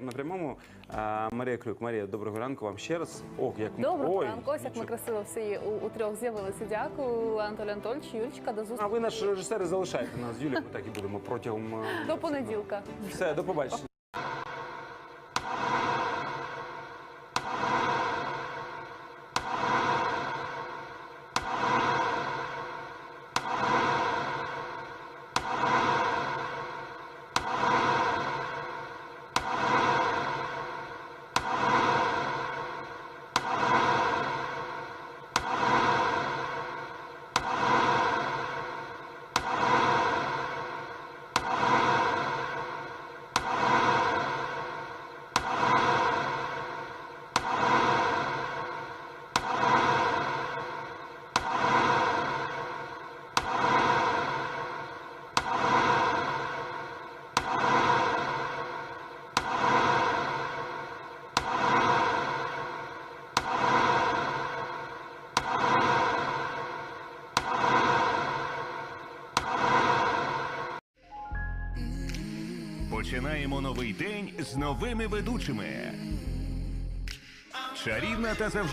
На прямому а, Марія Крюк. Марія, доброго ранку вам ще раз. Ох, як ми- Доброго Ой, ранку, ось як ми нічого. красиво всі у, у трьох з'явилися. Дякую, Анатолій Анатольович, Юлічка, до А ви наш режисер залишайте нас з Юлією, ми так і будемо протягом. е, до понеділка. Все, до побачення. Починаємо новий день з новими ведучими. Чарівна та завжди.